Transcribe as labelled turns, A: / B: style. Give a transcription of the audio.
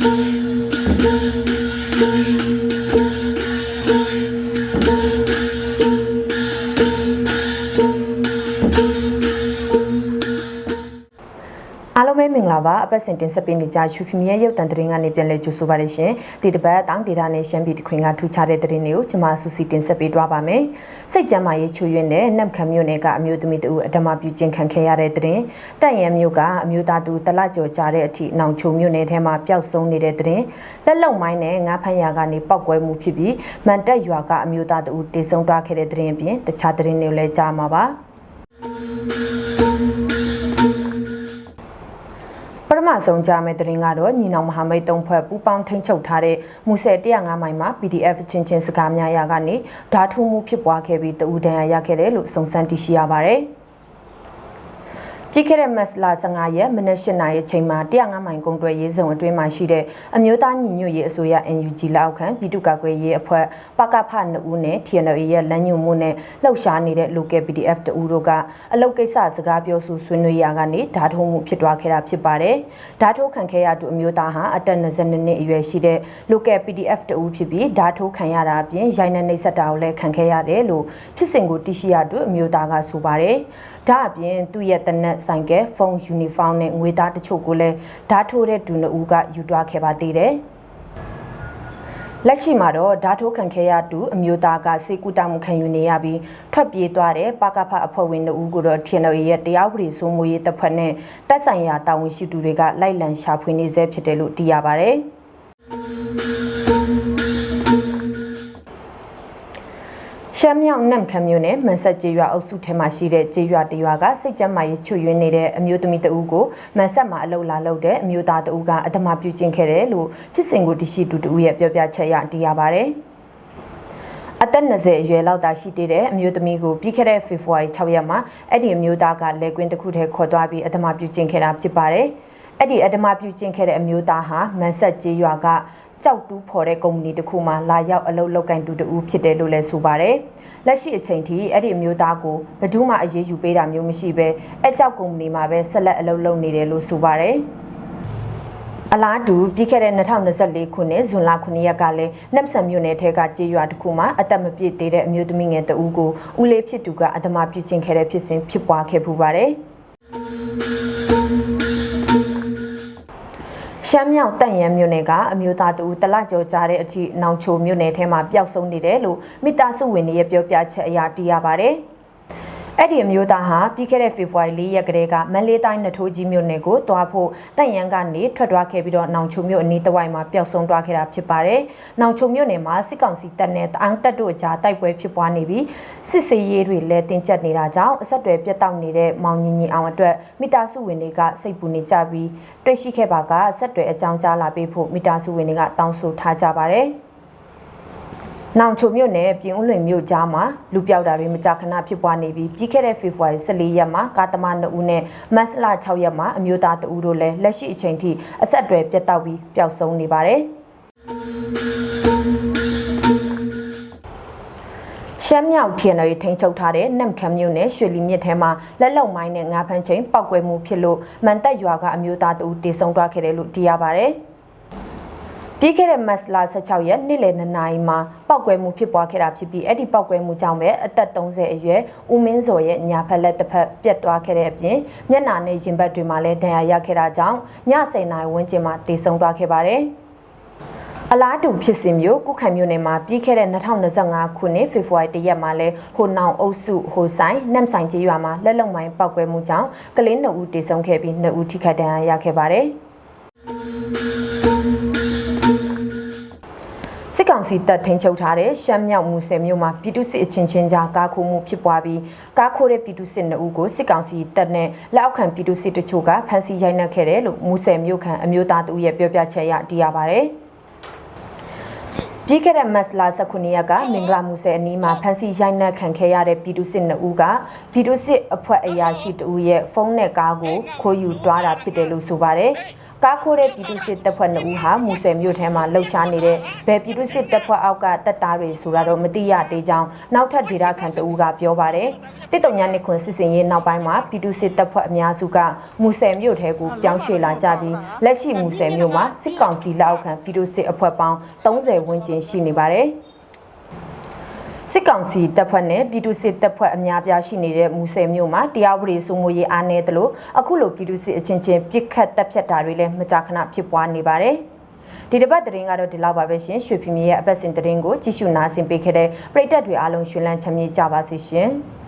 A: Bye. မင်္ဂလာပါအပတ်စဉ်တင်ဆက်ပေးနေကြရှူဖီမီရဲ့ရုပ်တံသတင်းကနေပြန်လည်ကြိုဆိုပါရရှင်ဒီတစ်ပတ်တောင်ဒေတာနဲ့ရှမ်းပြည်တခွင်ကထူခြားတဲ့သတင်းတွေကိုကျွန်မဆူစီတင်ဆက်ပေးသွားပါမယ်စိတ်ကြမ်းမာရေးချွေရွံ့တဲ့နမ်ခံမြို့နယ်ကအမျိုးသမီးတူအဓမ္မပြုကျင့်ခံခဲ့ရတဲ့သတင်းတက်ရန်မြို့ကအမျိုးသားတူတလကြော်ကြတဲ့အထိနောင်ချုံမြို့နယ်ထဲမှာပျောက်ဆုံးနေတဲ့သတင်းလက်လုံမိုင်းနဲ့ငါးဖန်ရာကနေပောက်ကွဲမှုဖြစ်ပြီးမန်တက်ရွာကအမျိုးသားတူတေဆုံးသွားခဲ့တဲ့သတင်းအပြင်တခြားသတင်းတွေကိုလည်းကြားမှာပါ ဆုံးကြားမဲ့သတင်းကတော့ညီနောင်မဟာမိတ်သုံးဖွဲ့ပူးပေါင်းထိန်းချုပ်ထားတဲ့မူဆယ်105မိုင်မှာ PDF ချင်းချင်းစကားများရာကနေဓာတ်ထုမှုဖြစ်ပွားခဲ့ပြီးတဦးဒဏ်ရာရခဲ့တယ်လို့စုံစမ်းသိရှိရပါတယ်။ ကြည့်ခဲ့တဲ့မတ်လ15ရက်မနက်၈နာရီအချိန်မှာ105မိုင်ကုန်းတွဲရေးစုံအတွင်းမှာရှိတဲ့အမျိုးသားညီညွတ်ရေးအစိုးရ NUG လက်အောက်ခံပြည်သူ့ကာကွယ်ရေးအဖွဲ့ပကဖ2ဦးနဲ့ TNL ရဲ့လမ်းညွှန်မှုနဲ့လှုပ်ရှားနေတဲ့ local PDF 2ဦးတို့ကအလုတ်ကိစ္စစကားပြောဆိုဆွေးနွေးရာကနေဓာတ်ထုံမှုဖြစ်သွားခဲ့တာဖြစ်ပါတယ်။ဓာတ်ထိုးခံခဲ့ရသူအမျိုးသားဟာအသက်22နှစ်အရွယ်ရှိတဲ့ local PDF 2ဦးဖြစ်ပြီးဓာတ်ထိုးခံရတာအပြင်ရိုင်းနေနှိပ်စက်တာကိုလည်းခံခဲ့ရတယ်လို့ဖြစ်စဉ်ကိုသိရှိရသူအမျိုးသားကဆိုပါတယ်။ဒါအပြင်သူ့ရဲ့တနက်ဆိုင်ကဖုန်းယူနီဖောင်းနဲ့ငွေသားတချို့ကိုလည်းဓာတ်ထိုးတဲ့ဒူနဦးကယူသွားခဲ့ပါသေးတယ်။လက်ရှိမှာတော့ဓာတ်ထိုးခံခဲ့ရသူအမျိုးသားကစေကူတာမှုခံယူနေရပြီးထွက်ပြေးသွားတဲ့ပကဖအဖွဲ့ဝင်တို့ဦးကိုတော့ TNL ရဲ့တရားဥပဒေစိုးမိုးရေးတပ်ဖွဲ့နဲ့တပ်ဆိုင်ရာတာဝန်ရှိသူတွေကလိုက်လံရှာဖွေနေဆဲဖြစ်တယ်လို့သိရပါဗျ။ ရှမ်းမြောက်နမ်ခမ်းမြို့နယ်မန်ဆက်ကျေးရွာအုပ်စုထဲမှာရှိတဲ့ကျေးရွာတရွာကစိတ်ကြမ်းမာရေးချွတ်ယွင်းနေတဲ့အမျိုးသမီးတဦးကိုမန်ဆက်မှာအလုပ်လာလုပ်တဲ့အမျိုးသားတဦးကအဓမ္မပြုကျင့်ခဲ့တယ်လို့ဖြစ်စဉ်ကိုတရှိတူတဦးရဲ့ပြောပြချက်ရသိရပါဗျ။အသက်20အရွယ်လောက်သာရှိသေးတဲ့အမျိုးသမီးကိုပြီးခဲ့တဲ့ဖေဖော်ဝါရီ6ရက်မှာအဲ့ဒီအမျိုးသားကလေကွင်းတစ်ခုထဲခေါ်သွားပြီးအဓမ္မပြုကျင့်ခဲ့တာဖြစ်ပါတယ်။ အဲ့ဒီအဓမ္မပြုကျင့်ခဲ့တဲ့အမျိုးသားဟာမန်ဆက်ကျေးရွာကကြောက်တူးဖော်တဲ့ကုမ္ပဏီတစ်ခုမှလာရောက်အလုပ်လုပ်ကင်တူတူဖြစ်တယ်လို့လည်းဆိုပါတယ်။လက်ရှိအချိန်ထိအဲ့ဒီအမျိုးသားကိုဘယ်သူမှအရေးယူပေးတာမျိုးမရှိဘဲအဲ့ကြောက်ကုမ္ပဏီမှာပဲဆက်လက်အလုပ်လုပ်နေတယ်လို့ဆိုပါတယ်။အလားတူပြီးခဲ့တဲ့2024ခုနှစ်ဇွန်လ9ရက်ကလည်းနက်ဆန်မြို့နယ်ထဲကကြေးရွာတစ်ခုမှာအသက်မပြည့်သေးတဲ့အမျိုးသမီးငယ်တဦးကိုဦးလေးဖြစ်သူကအဓမ္မပြုကျင့်ခဲ့တဲ့ဖြစ်စဉ်ဖြစ်ပွားခဲ့ပူပါတယ်။ ရှမ်းမြောက်တန့်ရန်မြို့နယ်ကအမျိုးသားတူတလကြော်ကြားတဲ့အထိနောင်ချိုမြို့နယ်ထဲမှာပျောက်ဆုံးနေတယ်လို့မိသားစုဝင်တွေရဲ့ပြောပြချက်အရသိရပါဗျ။ အဲ့ဒီအမျိုးသားဟာပြီးခဲ့တဲ့ဖေဖော်ဝါရီ၄ရက်ကလေးကမန်လေးတိုင်းနထိုးကြီးမြို့နယ်ကိုတွားဖို့တန့်ရန်ကနေထွက်သွားခဲ့ပြီးတော့နောင်ချုံမြို့အနီးတစ်ဝိုက်မှာပျောက်ဆုံးသွားခဲ့တာဖြစ်ပါတယ်။နောင်ချုံမြို့နယ်မှာစစ်ကောင်စီတပ်နဲ့တအောင်းတပ်တို့ကြားတိုက်ပွဲဖြစ်ပွားနေပြီးစစ်စေးရေးတွေလည်းတင်ကျပ်နေတာကြောင့်အဆက်တွေပြတ်တောက်နေတဲ့မောင်ညင်ညင်အောင်အတွက်မိသားစုဝင်တွေကစိတ်ပူနေကြပြီးတွေ့ရှိခဲ့ပါကအဆက်တွေအကြောင်းကြားလာပေးဖို့မိသားစုဝင်တွေကတောင်းဆိုထားကြပါတယ်။ နောင်ချိုမြို့နယ်ပြင်ဦးလွင်မြို့ကြားမှာလူပြောက်တာတွေမကြာခဏဖြစ်ပွားနေပြီးပြီးခဲ့တဲ့ဖေဖော်ဝါရီ14ရက်မှာကာသမာ2ဦးနဲ့မတ်လ6ရက်မှာအမျိုးသား2ဦးတို့လည်းလက်ရှိအချိန်ထိအဆက်အသွယ်ပြတ်တောက်ပြီးပျောက်ဆုံးနေပါတယ်ရှမ်းမြောက်ထီနယ်ထိန်ချုပ်ထားတဲ့နမ်ခမ်းမြို့နယ်ရွှေလီမြစ်ထဲမှာလက်လုံမိုင်းနဲ့ငါးဖမ်းချိန်ပောက်ကွဲမှုဖြစ်လို့မန်တက်ရွာကအမျိုးသားတဦးတေဆုံးသွားခဲ့တယ်လို့သိရပါဗျ။ ပြီးခဲ့တဲ့မတ်လ16ရက်နေ့လယ်2နာရီမှာပောက်ကွဲမှုဖြစ်ပွားခဲ့တာဖြစ်ပြီးအဲ့ဒီပောက်ကွဲမှုကြောင့်ပဲအသက်30အရွယ်ဦးမင်းစော်ရဲ့ညာဖက်လက်တစ်ဖက်ပြတ်သွားခဲ့တဲ့အပြင်မျက်နှာနဲ့ရင်ဘတ်တွေမှာလည်းဒဏ်ရာရခဲ့တာကြောင့်ည10နာရီဝန်းကျင်မှာတေဆုံးသွားခဲ့ပါတယ်အလားတူဖြစ်စဉ်မျိုးကုခိုင်မြို့နယ်မှာပြီးခဲ့တဲ့2025ခုနှစ်ဖေဖော်ဝါရီလရက်မှာလဲဟိုနောင်အုပ်စုဟိုဆိုင်နမ်ဆိုင်ကြီးရွာမှာလက်လုံမိုင်းပောက်ကွဲမှုကြောင့်ကလေး2ဦးတေဆုံးခဲ့ပြီး2ဦးထိခိုက်ဒဏ်ရာရခဲ့ပါတယ်။ စစ်ကောင်စီတပ်ထိန်းချုပ်ထားတဲ့ရှမ်းမြောက်မူဆယ်မြို့မှာပြည်သူစစ်အချင်းချင်းကြားကားခိုးမှုဖြစ်ပွားပြီးကားခိုးတဲ့ပြည်သူစစ်2ဦးကိုစစ်ကောင်စီတပ်နဲ့လက်အောက်ခံပြည်သူစစ်တချို့ကဖမ်းဆီးရိုက်နှက်ခဲ့တယ်လို့မူဆယ်မြို့ခံအမျိုးသားတဦးရဲ့ပြောပြချက်အရသိရပါဗျ။ပြီးခဲ့တဲ့မတ်လ19ရက်ကမင်္ဂလာမူဆယ်အနီးမှာဖမ်းဆီးရိုက်နှက်ခံခဲ့ရတဲ့ပြည်သူစစ်2ဦးကပြည်သူစစ်အဖွဲ့အရာရှိတဦးရဲ့ဖုန်းနဲ့ကားကိုခိုးယူတွားတာဖြစ်တယ်လို့ဆိုပါတယ်။ ကကားခိုးတဲ့ပြည်သူစစ်တပ်ဖွဲ့နှစ်ဦးဟာမူဆယ်မြို့ထဲမှာလှုပ်ရှားနေတဲ့ဘယ်ပြည်သူစစ်တပ်ဖွဲ့အောက်ကတပ်သားတွေဆိုတာတော့မသိရသေးကြောင်းနောက်ထပ်ဒေတာခန်တဦးကပြောပါတယ်တစ်တုံညာနှစ်ခွန်စစ်စင်ရေးနောက်ပိုင်းမှာပြည်သူစစ်တပ်ဖွဲ့အများစုကမူဆယ်မြို့ထဲကိုပြောင်းရွှေ့လာကြပြီးလက်ရှိမူဆယ်မြို့မှာစစ်ကောင်စီလက်အောက်ခံပြည်သူစစ်အဖွဲ့ပေါင်း30ဝန်းကျင်ရှိနေပါတယ် စစ်ကောင်စီတပ်ဖွဲ့နဲ့ပြည်သူစစ်တပ်ဖွဲ့အများပြားရှိနေတဲ့မူဆယ်မြို့မှာတရားဥပဒေစိုးမိုးရေးအားနည်းသလိုအခုလိုပြည်သူစစ်အချင်းချင်းပြစ်ခတ်တပ်ဖြတ်တာတွေလည်းမကြာခဏဖြစ်ပွားနေပါတယ်။ဒီတစ်ပတ်သတင်းကတော့ဒီလောက်ပါပဲရှင်ရွှေဖီမြေရဲ့အပတ်စဉ်သတင်းကိုကြည့်ရှုနားဆင်ပေးခဲ့တဲ့ပရိသတ်တွေအားလုံးရှင်လန်းချမ်းမြေ့ကြပါစေရှင်။